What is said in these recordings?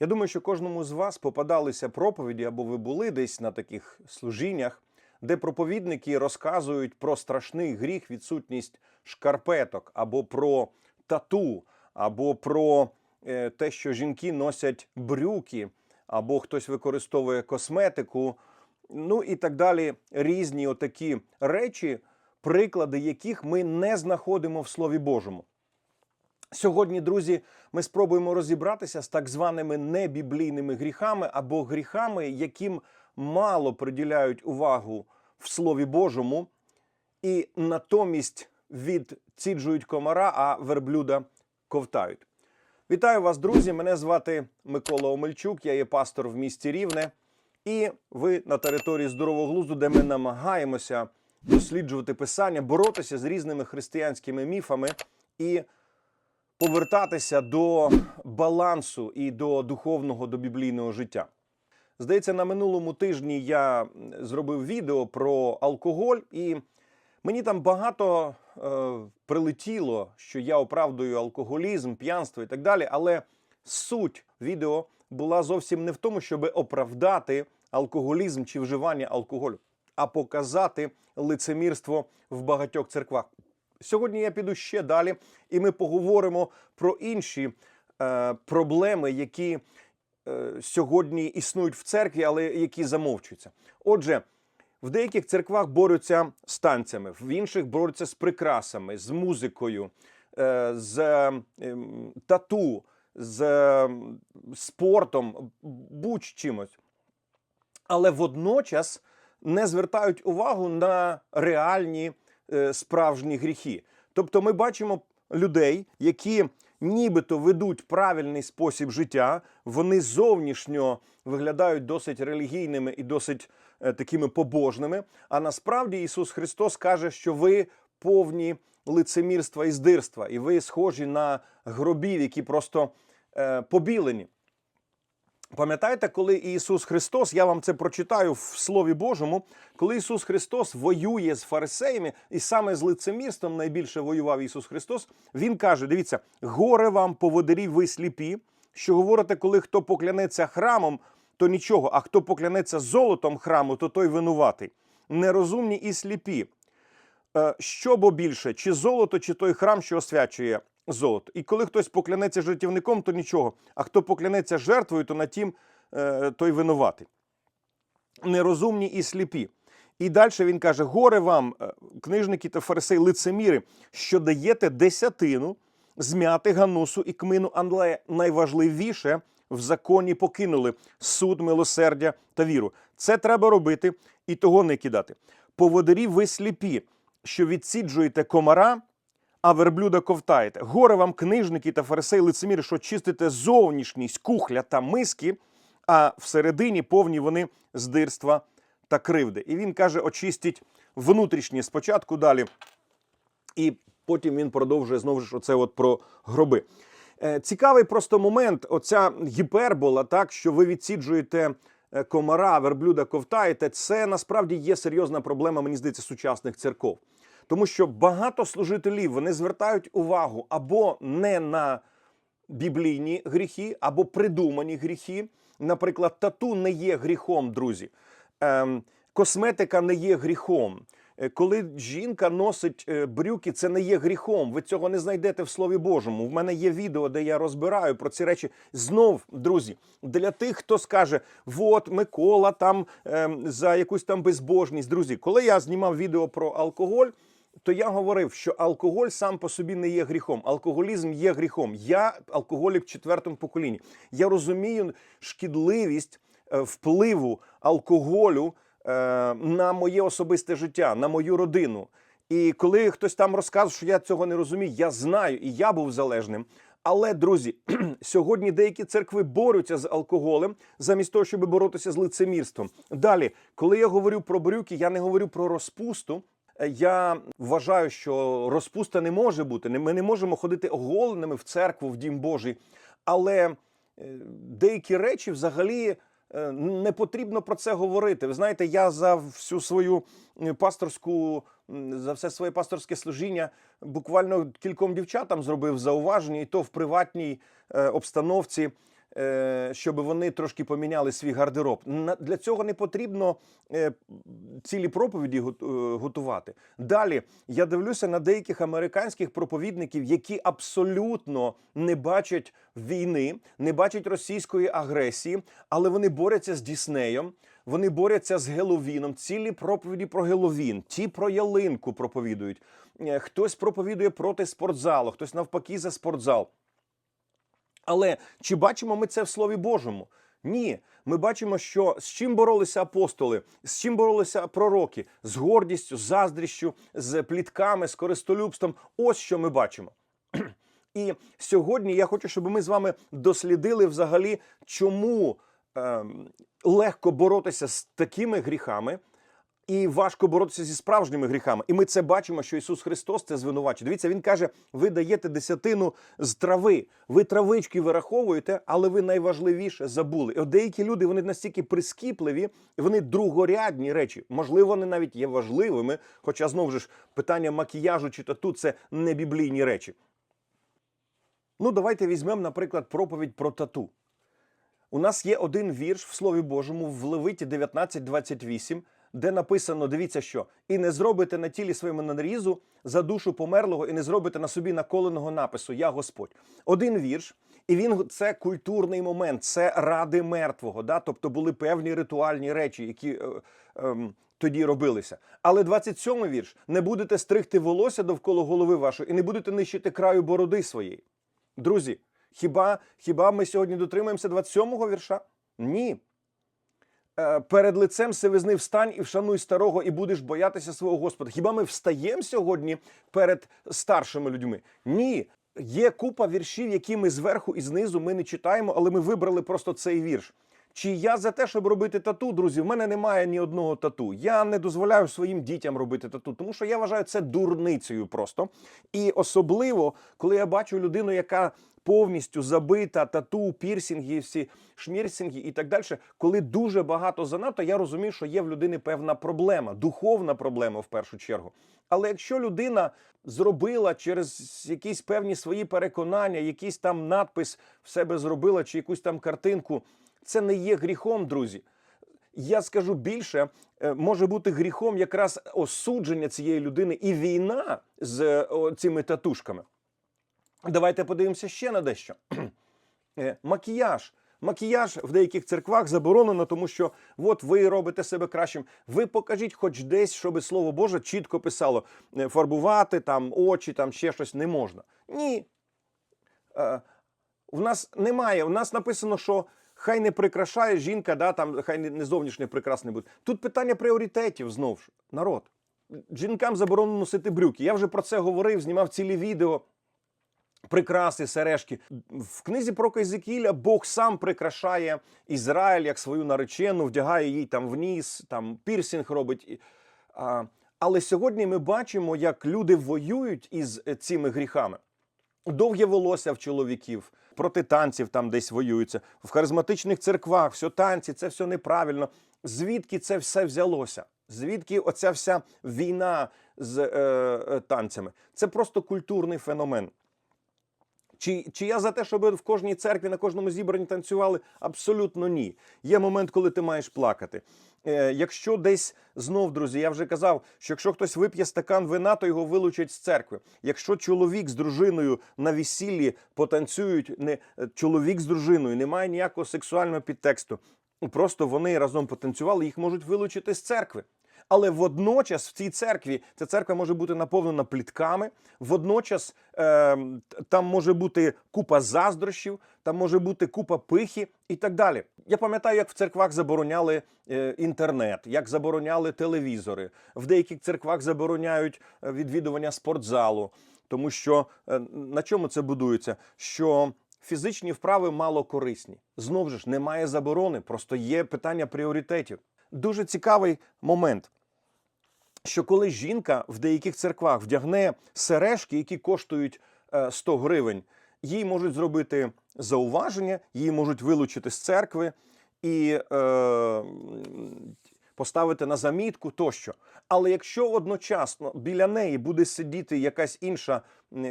Я думаю, що кожному з вас попадалися проповіді, або ви були десь на таких служіннях, де проповідники розказують про страшний гріх, відсутність шкарпеток, або про тату, або про е, те, що жінки носять брюки, або хтось використовує косметику, ну і так далі. Різні отакі речі, приклади яких ми не знаходимо в Слові Божому. Сьогодні, друзі, ми спробуємо розібратися з так званими небіблійними гріхами або гріхами, яким мало приділяють увагу в Слові Божому, і натомість відціджують комара, а верблюда ковтають. Вітаю вас, друзі! Мене звати Микола Омельчук, я є пастор в місті Рівне, і ви на території здорового глузду, де ми намагаємося досліджувати писання, боротися з різними християнськими міфами і повертатися до балансу і до духовного, до біблійного життя. Здається, на минулому тижні я зробив відео про алкоголь, і мені там багато е, прилетіло, що я оправдую алкоголізм, п'янство і так далі. Але суть відео була зовсім не в тому, щоб оправдати алкоголізм чи вживання алкоголю, а показати лицемірство в багатьох церквах. Сьогодні я піду ще далі, і ми поговоримо про інші е, проблеми, які е, сьогодні існують в церкві, але які замовчуються. Отже, в деяких церквах борються з танцями, в інших борються з прикрасами, з музикою, е, з ем, тату, з ем, спортом, будь-чимось. Але водночас не звертають увагу на реальні е, справжні гріхи. Тобто ми бачимо людей, які нібито ведуть правильний спосіб життя, вони зовнішньо виглядають досить релігійними і досить е, такими побожними. А насправді Ісус Христос каже, що ви повні лицемірства і здирства, і ви схожі на гробів, які просто е, побілені. Пам'ятаєте, коли Ісус Христос, я вам це прочитаю в Слові Божому, коли Ісус Христос воює з фарисеями, і саме з лицемірством найбільше воював Ісус Христос, Він каже: дивіться, горе вам, поводирі, ви сліпі, що говорите, коли хто поклянеться храмом, то нічого, а хто поклянеться золотом храму, то той винуватий. Нерозумні і сліпі. Е, Що бо більше, чи золото, чи той храм, що освячує золото. І коли хтось поклянеться жертівником, то нічого. А хто поклянеться жертвою, то на тім е, той винуватий. Нерозумні і сліпі. І далі він каже: горе вам, е, книжники та фарисеї, лицеміри, що даєте десятину, змяти ганусу і кмину, але найважливіше в законі покинули суд, милосердя та віру. Це треба робити і того не кидати. Поводирі ви сліпі, що відсіджуєте комара, а верблюда ковтаєте. Горе вам, книжники та фарисеї лицеміри, що чистите зовнішність кухля та миски, а всередині повні вони здирства та кривди. І він каже: очистіть внутрішнє спочатку далі. І потім він продовжує знову ж оце от про гроби. Е, Цікавий просто момент, оця гіпербола, так що ви відсіджуєте е, комара, верблюда ковтаєте. Це насправді є серйозна проблема, мені здається, сучасних церков. Тому що багато служителів вони звертають увагу або не на біблійні гріхи, або придумані гріхи. Наприклад, тату не є гріхом, друзі. Ем, косметика не є гріхом. Е, Коли жінка носить е, брюки, це не є гріхом. Ви цього не знайдете в Слові Божому. В мене є відео, де я розбираю про ці речі. Знов, друзі, для тих, хто скаже, от Микола там ем, за якусь там безбожність. Друзі, коли я знімав відео про алкоголь, то я говорив, що алкоголь сам по собі не є гріхом. Алкоголізм є гріхом. Я алкоголік в четвертому поколінні. Я розумію шкідливість е, впливу алкоголю е, на моє особисте життя, на мою родину. І коли хтось там розказує, що я цього не розумію, я знаю, і я був залежним. Але, друзі, сьогодні деякі церкви борються з алкоголем замість того, щоб боротися з лицемірством. Далі, коли я говорю про брюки, я не говорю про розпусту. Я вважаю, що розпуста не може бути. Ми не можемо ходити оголеними в церкву, в дім Божий. Але е, деякі речі взагалі е, не потрібно про це говорити. Ви знаєте, я за всю свою е, пасторську, за все своє пасторське служіння буквально кільком дівчатам зробив зауваження, і то в приватній обстановці. Е, щоб вони трошки поміняли свій гардероб. Для цього не потрібно е, цілі проповіді е, готувати. Далі я дивлюся на деяких американських проповідників, які абсолютно не бачать війни, не бачать російської агресії, але вони борються з Діснеєм. Вони борються з Геловіном. Цілі проповіді про Геловін, ті про ялинку проповідують. Хтось проповідує проти спортзалу, хтось навпаки за спортзал. Але чи бачимо ми це в Слові Божому? Ні, ми бачимо, що з чим боролися апостоли, з чим боролися пророки, з гордістю, з заздрістю, з плітками, з користолюбством. Ось що ми бачимо. І сьогодні я хочу, щоб ми з вами дослідили взагалі, чому ем, легко боротися з такими гріхами. І важко боротися зі справжніми гріхами. І ми це бачимо, що Ісус Христос це звинувачує. Дивіться, Він каже: ви даєте десятину з трави, ви травички вираховуєте, але ви найважливіше забули. І от деякі люди вони настільки прискіпливі, вони другорядні речі. Можливо, вони навіть є важливими. Хоча знову ж питання макіяжу чи тату це не біблійні речі. Ну, давайте візьмемо, наприклад, проповідь про тату. У нас є один вірш в Слові Божому в Левиті 19.28, де написано: дивіться, що і не зробите на тілі своєму нарізу за душу померлого, і не зробите на собі наколеного напису Я Господь. Один вірш, і він це культурний момент, це ради мертвого. Да? Тобто були певні ритуальні речі, які. Е, ем, тоді робилися. Але 27-й вірш: не будете стригти волосся довкола голови вашої і не будете нищити краю бороди своєї. Друзі, хіба, хіба ми сьогодні дотримуємося 27-го вірша? Ні. Е, Перед лицем сивизни встань і вшануй старого, і будеш боятися свого Господа. Хіба ми встаємо сьогодні перед старшими людьми? Ні. Є купа віршів, які ми зверху і знизу ми не читаємо, але ми вибрали просто цей вірш. Чи я за те, щоб робити тату, друзі? В мене немає ні одного тату. Я не дозволяю своїм дітям робити тату, тому що я вважаю це дурницею просто. І особливо, коли я бачу людину, яка повністю забита тату, пірсінги, всі шмірсінги і так далі. Коли дуже багато занадто, я розумію, що є в людини певна проблема, духовна проблема в першу чергу. Але якщо людина зробила через якісь певні свої переконання, якийсь там надпис в себе зробила, чи якусь там картинку, це не є гріхом, друзі. Я скажу більше, е, може бути гріхом якраз осудження цієї людини і війна з е, цими татушками. Давайте подивимося ще на дещо. Е, Макіяж. Макіяж в деяких церквах заборонено, тому що от ви робите себе кращим. Ви покажіть хоч десь, щоб слово Боже чітко писало: е, фарбувати там очі, там ще щось не можна. Ні. Е, в нас немає. У нас написано, що хай не прикрашає жінка, да, там хай не, зовнішнє прекрасне буде. Тут питання пріоритетів знову ж. Народ. Жінкам заборонено носити брюки. Я вже про це говорив, знімав цілі відео. Прикраси, сережки. В книзі про Езекіля Бог сам прикрашає Ізраїль як свою наречену, вдягає їй там в там пірсінг робить. Але сьогодні ми бачимо, як люди воюють із е, цими гріхами. Довге волосся в чоловіків, проти танців там десь воюються. В харизматичних церквах все танці, це все неправильно. Звідки це все взялося? Звідки оця вся війна з е, е, танцями? Це просто культурний феномен. Чи, чи я за те, щоб в кожній церкві на кожному зібранні танцювали? Абсолютно ні. Є момент, коли ти маєш плакати. Е, якщо десь знов, друзі, я вже казав, що якщо хтось вип'є стакан вина, то його вилучать з церкви. Якщо чоловік з дружиною на весіллі потанцюють, не чоловік з дружиною, немає ніякого сексуального підтексту. Просто вони разом потанцювали, їх можуть вилучити з церкви. Але водночас в цій церкві ця церква може бути наповнена плітками. Водночас е, там може бути купа заздрощів, там може бути купа пихи і так далі. Я пам'ятаю, як в церквах забороняли е, інтернет, як забороняли телевізори. В деяких церквах забороняють е, відвідування спортзалу, тому що е, на чому це будується? Що фізичні вправи мало корисні. Знову ж немає заборони, просто є питання пріоритетів. Дуже цікавий момент що коли жінка в деяких церквах вдягне сережки, які коштують е, 100 гривень, їй можуть зробити зауваження, її можуть вилучити з церкви. І е, поставити на замітку тощо. Але якщо одночасно біля неї буде сидіти якась інша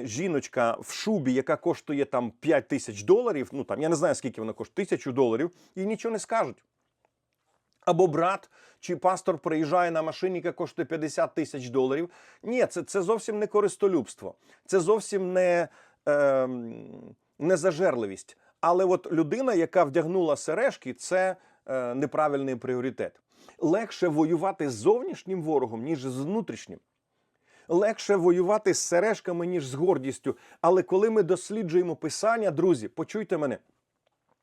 жіночка в шубі, яка коштує там 5 тисяч доларів, ну там я не знаю скільки вона коштує, тисячу доларів, і нічого не скажуть. Або брат чи пастор приїжджає на машині, яка коштує 50 тисяч доларів. Ні, це, це зовсім не користолюбство, це зовсім не, е, не зажерливість. Але от людина, яка вдягнула сережки, це е, неправильний пріоритет. Легше воювати з зовнішнім ворогом, ніж з внутрішнім. Легше воювати з сережками, ніж з гордістю. Але коли ми досліджуємо писання, друзі, почуйте мене,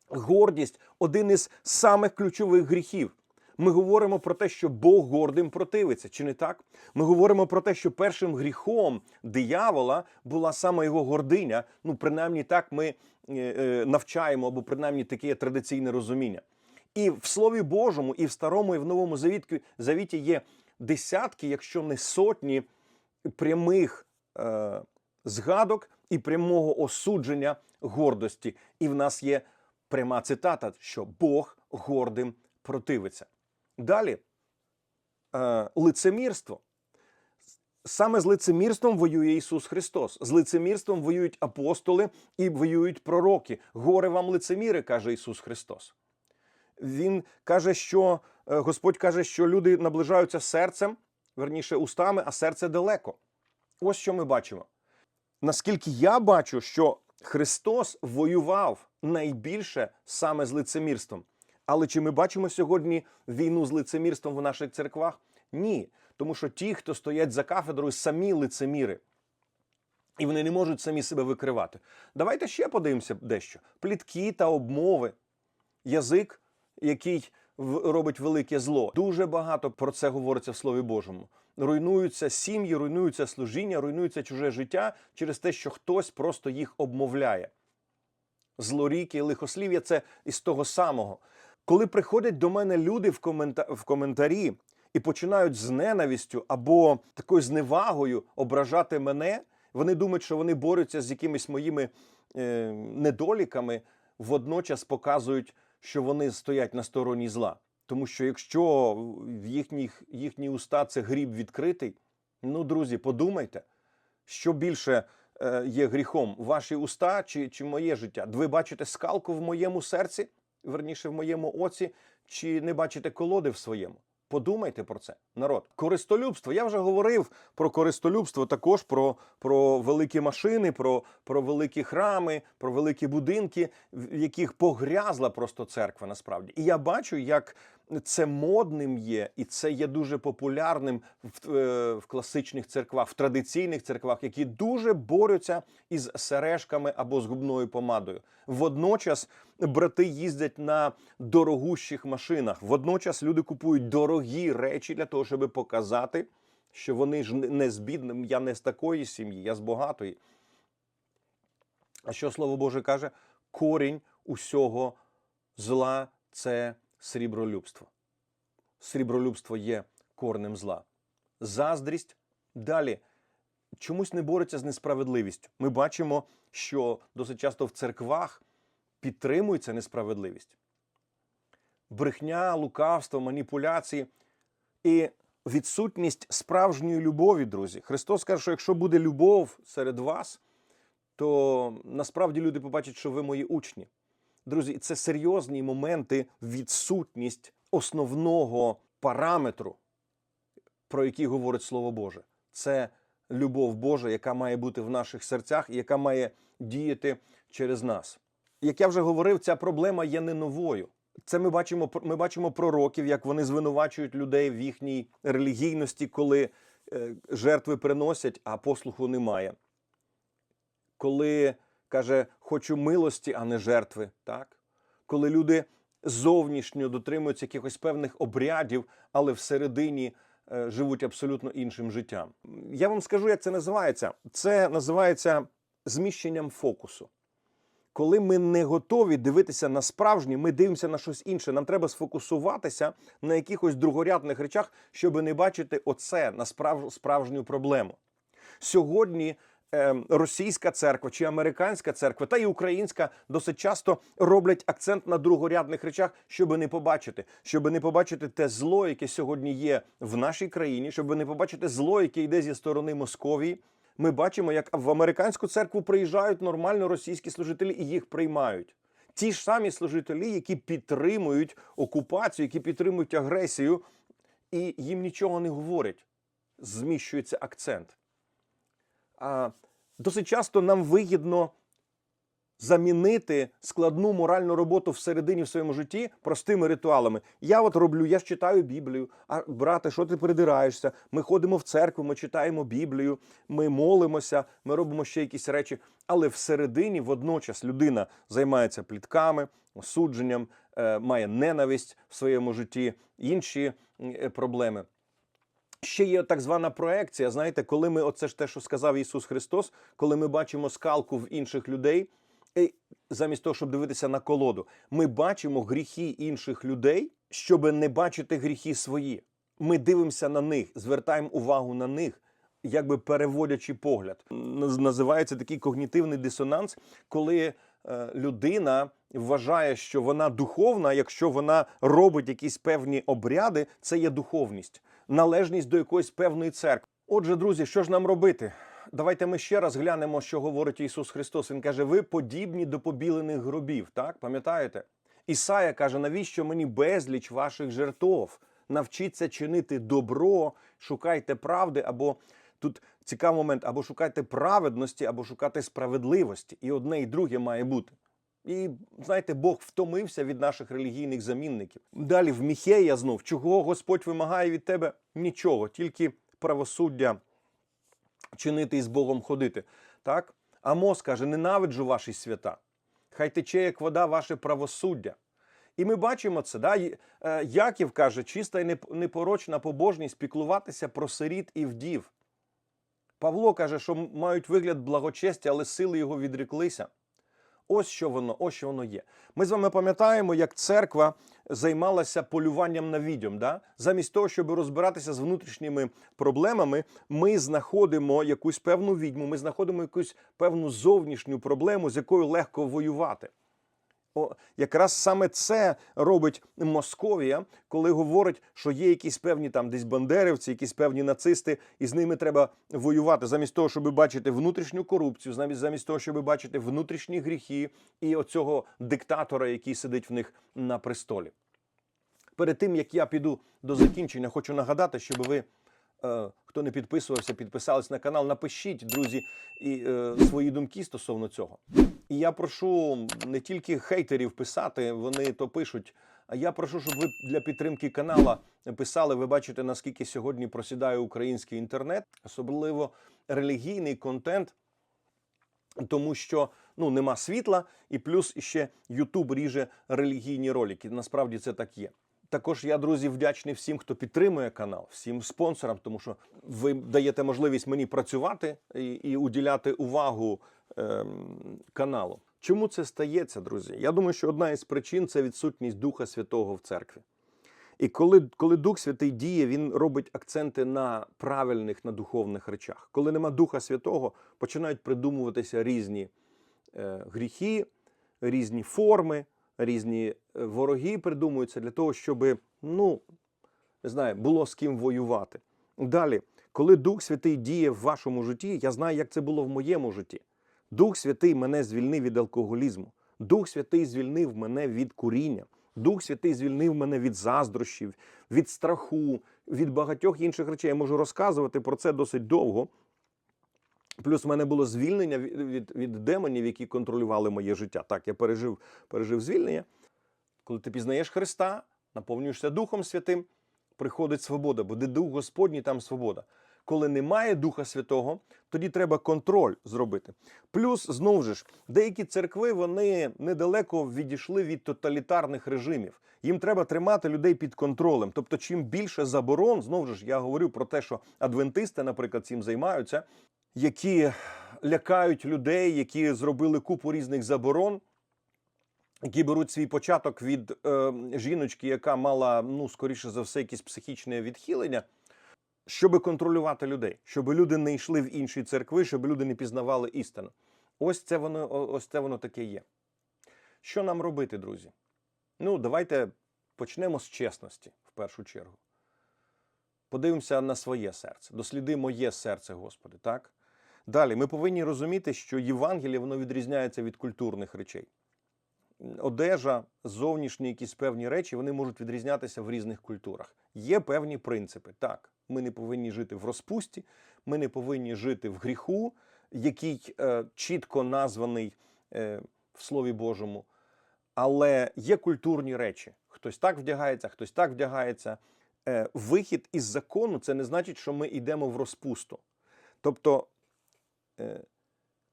гордість один із самих ключових гріхів. Ми говоримо про те, що Бог гордим противиться, чи не так? Ми говоримо про те, що першим гріхом диявола була саме його гординя. Ну, принаймні так ми е, е, навчаємо, або принаймні таке є традиційне розуміння. І в Слові Божому, і в Старому, і в Новому Завіті, є десятки, якщо не сотні прямих е, згадок і прямого осудження гордості. І в нас є пряма цитата, що Бог гордим противиться. Далі е, лицемірство. Саме з лицемірством воює Ісус Христос. З лицемірством воюють апостоли і воюють пророки. Горе вам лицеміри, каже Ісус Христос. Він каже, що е, Господь каже, що люди наближаються серцем, верніше устами, а серце далеко. Ось що ми бачимо. Наскільки я бачу, що Христос воював найбільше саме з лицемірством. Але чи ми бачимо сьогодні війну з лицемірством в наших церквах? Ні. Тому що ті, хто стоять за кафедрою, самі лицеміри. І вони не можуть самі себе викривати. Давайте ще подивимося дещо: плітки та обмови, язик, який робить велике зло. Дуже багато про це говориться в Слові Божому. Руйнуються сім'ї, руйнуються служіння, руйнується чуже життя через те, що хтось просто їх обмовляє. Злоріки, лихослів'я це із того самого. Коли приходять до мене люди в, комента... в коментарі і починають з ненавистю або такою зневагою ображати мене, вони думають, що вони борються з якимись моїми е, недоліками, водночас показують, що вони стоять на стороні зла. Тому що якщо в їхніх, їхні уста це гріб відкритий, ну, друзі, подумайте, що більше е, є гріхом: ваші уста чи, чи моє життя? Ви бачите скалку в моєму серці, верніше в моєму оці, чи не бачите колоди в своєму? Подумайте про це, народ. Користолюбство. Я вже говорив про користолюбство, також про, про великі машини, про, про великі храми, про великі будинки, в яких погрязла просто церква насправді. І я бачу, як це модним є, і це є дуже популярним в, е, в класичних церквах, в традиційних церквах, які дуже борються із сережками або з губною помадою. Водночас брати їздять на дорогущих машинах. Водночас люди купують дорогі речі для того, щоб показати, що вони ж не- з бідним. Я не з такої сім'ї, я з багатої. А що слово Боже каже? Корінь усього зла це срібролюбство. Срібролюбство є корнем зла. Заздрість далі чомусь не бореться з несправедливістю. Ми бачимо, що досить часто в церквах підтримується несправедливість. Брехня, лукавство, маніпуляції і відсутність справжньої любові, друзі. Христос каже, що якщо буде любов серед вас, то насправді люди побачать, що ви мої учні. Друзі, це серйозні моменти, відсутність основного параметру, про який говорить Слово Боже. Це любов Божа, яка має бути в наших серцях і яка має діяти через нас. Як я вже говорив, ця проблема є не новою. Це ми бачимо, ми бачимо пророків, як вони звинувачують людей в їхній релігійності, коли е, жертви приносять, а послуху немає. Коли каже, хочу милості, а не жертви. Так? Коли люди зовнішньо дотримуються якихось певних обрядів, але всередині е, живуть абсолютно іншим життям. Я вам скажу, як це називається. Це називається зміщенням фокусу. Коли ми не готові дивитися на справжнє, ми дивимося на щось інше. Нам треба сфокусуватися на якихось другорядних речах, щоб не бачити оце на справ... справжню проблему. Сьогодні російська церква чи американська церква, та й українська досить часто роблять акцент на другорядних речах, щоб не побачити, щоб не побачити те зло, яке сьогодні є в нашій країні, щоб не побачити зло, яке йде зі сторони Московії. Ми бачимо, як в американську церкву приїжджають нормально російські служителі і їх приймають. Ті ж самі служителі, які підтримують окупацію, які підтримують агресію, і їм нічого не говорять. Зміщується акцент. Досить часто нам вигідно замінити складну моральну роботу всередині в своєму житті простими ритуалами. Я от роблю, я ж читаю Біблію. А брате, що ти придираєшся? Ми ходимо в церкву, ми читаємо Біблію, ми молимося, ми робимо ще якісь речі. Але всередині водночас людина займається плітками, осудженням, е, має ненависть в своєму житті, інші е, проблеми. Ще є так звана проекція. Знаєте, коли ми, оце ж те, що сказав Ісус Христос, коли ми бачимо скалку в інших людей, і замість того, щоб дивитися на колоду, ми бачимо гріхи інших людей, щоб не бачити гріхи свої. Ми дивимося на них, звертаємо увагу на них, якби переводячи погляд. Називається такий когнітивний дисонанс, коли е, людина вважає, що вона духовна, якщо вона робить якісь певні обряди, це є духовність, належність до якоїсь певної церкви. Отже, друзі, що ж нам робити? Давайте ми ще раз глянемо, що говорить Ісус Христос. Він каже: ви подібні до побілених гробів. Так, пам'ятаєте? Ісая каже: навіщо мені безліч ваших жертв? Навчіться чинити добро, шукайте правди, або тут цікавий момент, або шукайте праведності, або шукати справедливості. І одне і друге має бути. І знаєте, Бог втомився від наших релігійних замінників. Далі в Міхея знов, чого Господь вимагає від тебе? Нічого, тільки правосуддя чинити і з Богом ходити. Так? Амос каже: ненавиджу ваші свята. Хай тече, як вода, ваше правосуддя. І ми бачимо це. Да? Е, Яків каже, чиста і неп- непорочна побожність піклуватися про сиріт і вдів. Павло каже, що мають вигляд благочестя, але сили його відреклися. Ось що воно, ось що воно є. Ми з вами пам'ятаємо, як церква займалася полюванням на відьом. Да? Замість того, щоб розбиратися з внутрішніми проблемами, ми знаходимо якусь певну відьму, ми знаходимо якусь певну зовнішню проблему, з якою легко воювати. Якраз саме це робить Московія, коли говорить, що є якісь певні там десь бандерівці, якісь певні нацисти, і з ними треба воювати, замість того, щоб бачити внутрішню корупцію, замість, замість того, щоб бачити внутрішні гріхи і оцього диктатора, який сидить в них на престолі. Перед тим як я піду до закінчення, хочу нагадати, щоб ви. Е, Хто не підписувався, підписались на канал, напишіть, друзі, і е, свої думки стосовно цього. І я прошу не тільки хейтерів писати, вони то пишуть. А я прошу, щоб ви для підтримки канала писали. Ви бачите, наскільки сьогодні просідає український інтернет, особливо релігійний контент, тому що ну нема світла, і плюс ще Ютуб ріже релігійні ролики. Насправді це так є. Також я, друзі, вдячний всім, хто підтримує канал, всім спонсорам, тому що ви даєте можливість мені працювати і, і уділяти увагу ем, каналу. Чому це стається, друзі? Я думаю, що одна із причин це відсутність Духа Святого в церкві. І коли, коли Дух Святий діє, він робить акценти на правильних, на духовних речах. Коли нема Духа Святого, починають придумуватися різні е, гріхи, різні форми, різні е, вороги придумуються для того, щоб, ну, не знаю, було з ким воювати. Далі, коли Дух Святий діє в вашому житті, я знаю, як це було в моєму житті. Дух Святий мене звільнив від алкоголізму. Дух Святий звільнив мене від куріння. Дух Святий звільнив мене від заздрощів, від страху, від багатьох інших речей. Я можу розказувати про це досить довго. Плюс в мене було звільнення від, від, від демонів, які контролювали моє життя. Так, я пережив, пережив звільнення. Коли ти пізнаєш Христа, наповнюєшся Духом Святим, приходить свобода, бо де Дух Господній, там свобода. Коли немає Духа Святого, тоді треба контроль зробити. Плюс, знову ж, деякі церкви вони недалеко відійшли від тоталітарних режимів. Їм треба тримати людей під контролем. Тобто, чим більше заборон, знову ж я говорю про те, що адвентисти, наприклад, цим займаються, які лякають людей, які зробили купу різних заборон які беруть свій початок від е, жіночки, яка мала, ну, скоріше за все, якісь психічне відхилення. щоб контролювати людей, щоб люди не йшли в інші церкви, щоб люди не пізнавали істину. Ось це воно, ось це воно таке є. Що нам робити, друзі? Ну, давайте почнемо з чесності в першу чергу. Подивимося на своє серце, досліди моє серце, Господи, так? Далі, ми повинні розуміти, що Євангеліє воно відрізняється від культурних речей. Одежа, зовнішні якісь певні речі, вони можуть відрізнятися в різних культурах. Є певні принципи. Так, ми не повинні жити в розпусті, ми не повинні жити в гріху, який е, чітко названий е, в Слові Божому. Але є культурні речі. Хтось так вдягається, хтось так вдягається. Е, вихід із закону це не значить, що ми йдемо в розпусту. Тобто,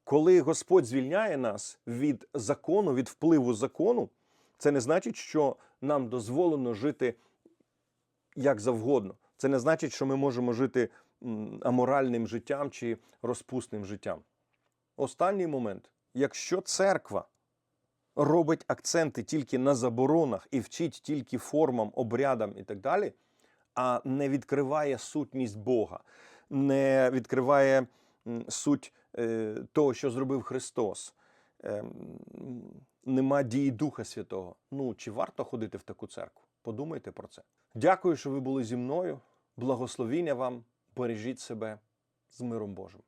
коли Господь звільняє нас від закону, від впливу закону, це не значить, що нам дозволено жити як завгодно. Це не значить, що ми можемо жити аморальним життям чи розпусним життям. Останній момент: якщо церква робить акценти тільки на заборонах і вчить тільки формам, обрядам і так далі, а не відкриває сутність Бога, не відкриває суть е, того, що зробив Христос. е, Нема дії Духа Святого. Ну чи варто ходити в таку церкву? Подумайте про це. Дякую, що ви були зі мною. Благословіння вам, бережіть себе з миром Божим.